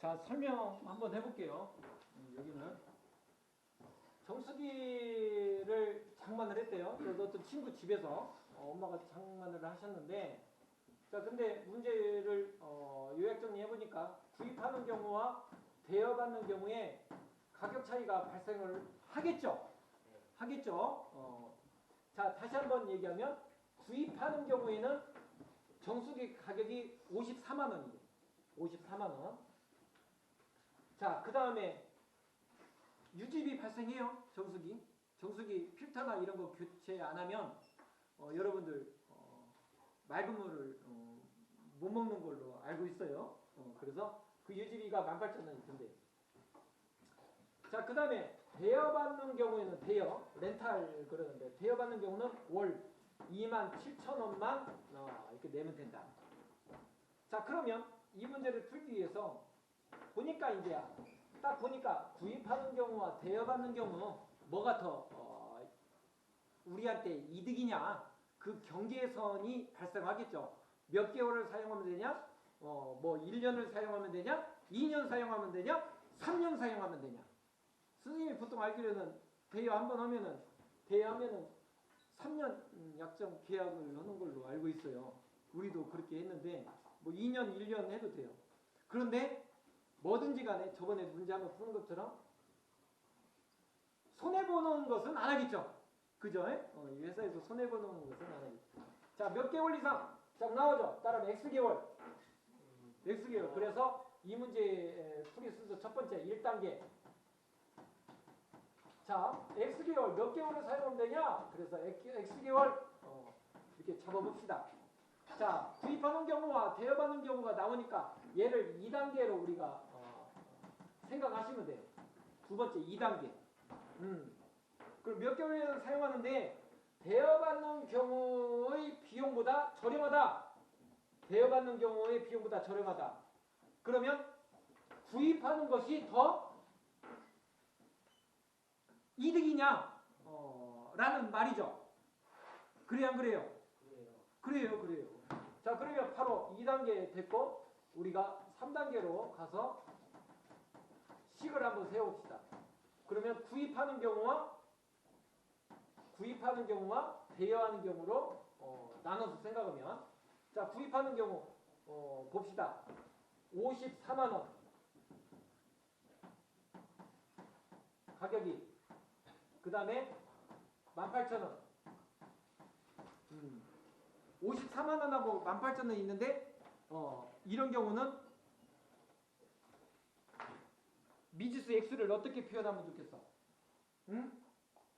자, 설명 한번 해볼게요. 음, 여기는 정수기를 장만을 했대요. 그래서 어떤 친구 집에서 어, 엄마가 장만을 하셨는데, 자, 근데 문제를 어, 요약 정리해보니까 구입하는 경우와 대여받는 경우에 가격 차이가 발생을 하겠죠. 하겠죠. 어, 자, 다시 한번 얘기하면 구입하는 경우에는 정수기 가격이 54만 원이에요. 54만 원. 자, 그 다음에 유지비 발생해요. 정수기. 정수기 필터나 이런 거 교체 안 하면 어, 여러분들 어, 맑은 물을 어, 못 먹는 걸로 알고 있어요. 어, 그래서 그 유지비가 18,000원이 든대요. 자, 그 다음에 대여받는 경우에는 대여, 렌탈 그러는데 대여받는 경우는 월 2만 7천 원만 어, 이렇게 내면 된다. 자, 그러면 이 문제를 풀기 위해서 보니까 이제 딱 보니까 구입하는 경우와 대여받는 경우 뭐가 더 어, 우리한테 이득이냐 그 경계선이 발생하겠죠. 몇 개월을 사용하면 되냐? 어, 뭐 1년을 사용하면 되냐? 2년 사용하면 되냐? 3년 사용하면 되냐? 선생님이 보통 알기로는 대여 한 번 하면은 대여하면은 3년 음, 약정 계약을 하는 걸로 알고 있어요. 우리도 그렇게 했는데 뭐 2년, 1년 해도 돼요. 그런데 뭐든지 간에 저번에 문제 한번 푸는 것처럼 손해보는 것은 안 하겠죠. 그죠? 어, 이 회사에서 손해보는 것은 안 하겠죠. 자, 몇 개월 이상? 자, 나오죠. 따라면 X개월. X개월. 그래서 이 문제 풀이 순서 첫 번째 1단계. 자, X개월 몇 개월을 사용하면 되냐? 그래서 X개월 어, 이렇게 잡아봅시다. 자, 구입하는 경우와 대여받는 경우가 나오니까 얘를 2단계로 우리가 어, 생각하시면 돼요. 두 번째 2단계. 음. 그럼 몇 개월을 사용하는데 대여받는 경우의 비용보다 저렴하다. 대여받는 경우의 비용보다 저렴하다. 그러면 구입하는 것이 더 이득이냐? 어, 라는 말이죠. 그래요, 안 그래요? 그래요, 그래요. 자, 그러면 바로 2단계 됐고, 우리가 3단계로 가서 식을 한번 세워봅시다. 그러면 구입하는 경우와 구입하는 경우와 대여하는 경우로 어, 나눠서 생각하면 자, 구입하는 경우 어, 봅시다. 54만 원 가격이 그 다음에 18,000원 음. 54만 원하고 18,000원 있는데 어, 이런 경우는 x를 어떻게 표현하면 좋겠어? 응?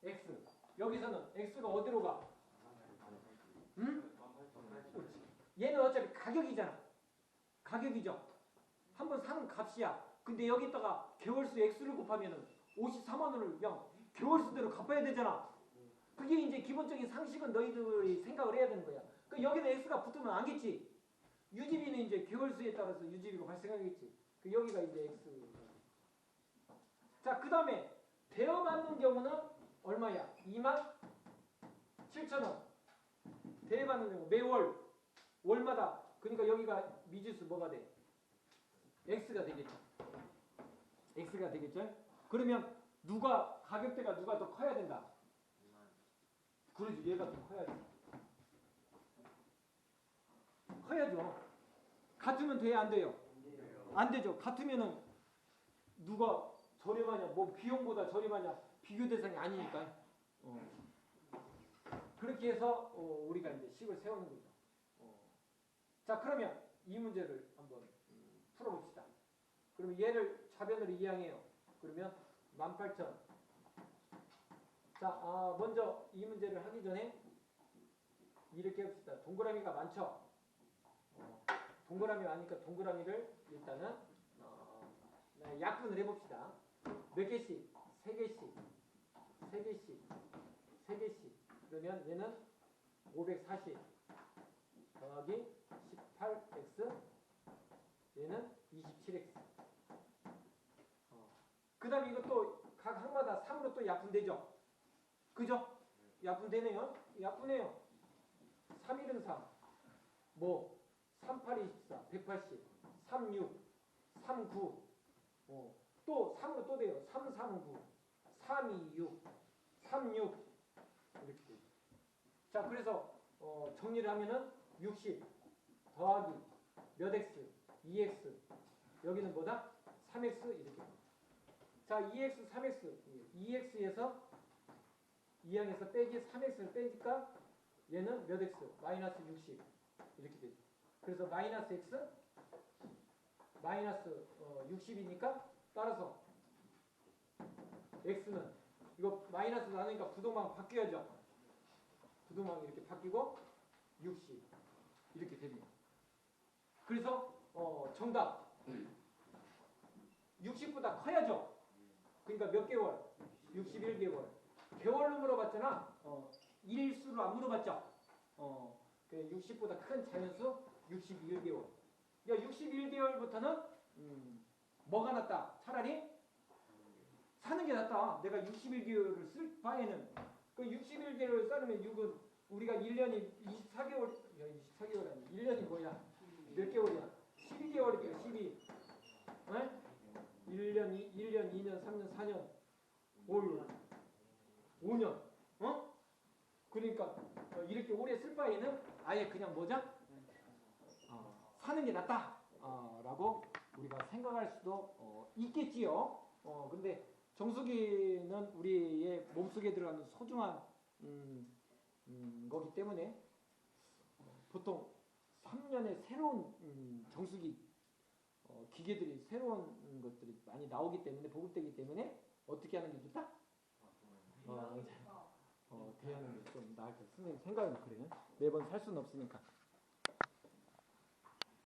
x 여기서는 x가 어디로 가? 응? 얘는 어차피 가격이잖아. 가격이죠. 한번 사는 값이야. 근데 여기다가 개월수 x를 곱하면은 54만 원을 그냥 개월수대로 갚아야 되잖아. 그게 이제 기본적인 상식은 너희들이 생각을 해야 되는 거야. 그 여기는 x가 붙으면 안겠지. 유지비는 이제 개월수에 따라서 유지비가 발생하겠지. 그 여기가 이제 x. 자, 그 다음에 대여 받는 경우는 얼마야? 2만 7천 원. 대여 받는 경우 매월 월마다 그러니까 여기가 미지수 뭐가 돼? x가 되겠죠. x가 되겠죠. 그러면 누가 가격대가 누가 더 커야 된다. 그러지 얘가 더 커야지. 커야죠. 같으면 돼야 안 돼요? 안 되죠. 같으면은 누가 저렴하냐, 뭐 비용보다 저렴하냐 비교 대상이 아니니까. 어. 그렇게 해서 어, 우리가 이제 식을 세우는 거죠. 어. 자 그러면 이 문제를 한번 음, 풀어봅시다. 그러면 얘를 차변으로 이항해요. 그러면 18,000. 자 아, 먼저 이 문제를 하기 전에 이렇게 해봅시다. 동그라미가 많죠. 어, 동그라미 많으니까 동그라미를 일단은 어, 네, 약분을 해봅시다. 몇 개씩? 세 개씩, 세 개씩, 세 개씩. 그러면 얘는 540 더하기 18x 얘는 27x. 어. 그 다음에 이것도 각 항마다 3으로 또 약분되죠? 그죠? 약분되네요? 약분해요. 3일은 3. 뭐? 38, 24, 180, 36, 39, 어, 또 3으로 또 돼요. 3, 3, 9, 3, 2, 6, 3, 6 이렇게. 자, 그래서 어, 정리를 하면은 60 더하기 몇 x, 2x 여기는 뭐다? 3x 이렇게. 자, 2x, 3x, 2x에서 2항에서 빼기 3x를 빼니까 얘는 몇 x? 마이너스 60 이렇게 되죠. 그래서 마이너스 x 마이너스 어, 60이니까 따라서 x는 이거 마이너스 나누니까 부동방 바뀌어야죠. 부동방이 이렇게 바뀌고 60 이렇게 됩니다. 그래서 어, 정답 60보다 커야죠. 그러니까 몇 개월? 61개월. 개월로 물어봤잖아. 어, 일수로 안 물어봤죠. 어, 그 60보다 큰 자연수 61개월. 그러니까 61개월부터는 음, 뭐가 낫다? 차라리 사는 게 낫다. 내가 61개월을 쓸 바에는 그 61개월을 쌓으면 6은 우리가 1년이 24개월, 야, 24개월 아니 1년이 뭐야? 몇 개월이야? 12개월이야, 12. 네? 1년, 1년, 2년, 3년, 4년, 5년, 5년. 어? 그러니까 어, 이렇게 오래 쓸 바에는 아예 그냥 뭐죠? 어, 사는 게 낫다. 어, 라고 우리가 생각할 수도 어, 있겠지요. 어, 근데 정수기는 우리의 몸속에 들어가는 소중한 음, 음, 거기 때문에 어, 보통 3년에 새로운 음, 정수기 어, 기계들이 새로운 것들이 많이 나오기 때문에 보급되기 때문에 어떻게 하는 게 좋다? 어, 어, 대하는 게 좀 나을 것 선생님 생각은 그래요. 매번 살 수는 없으니까.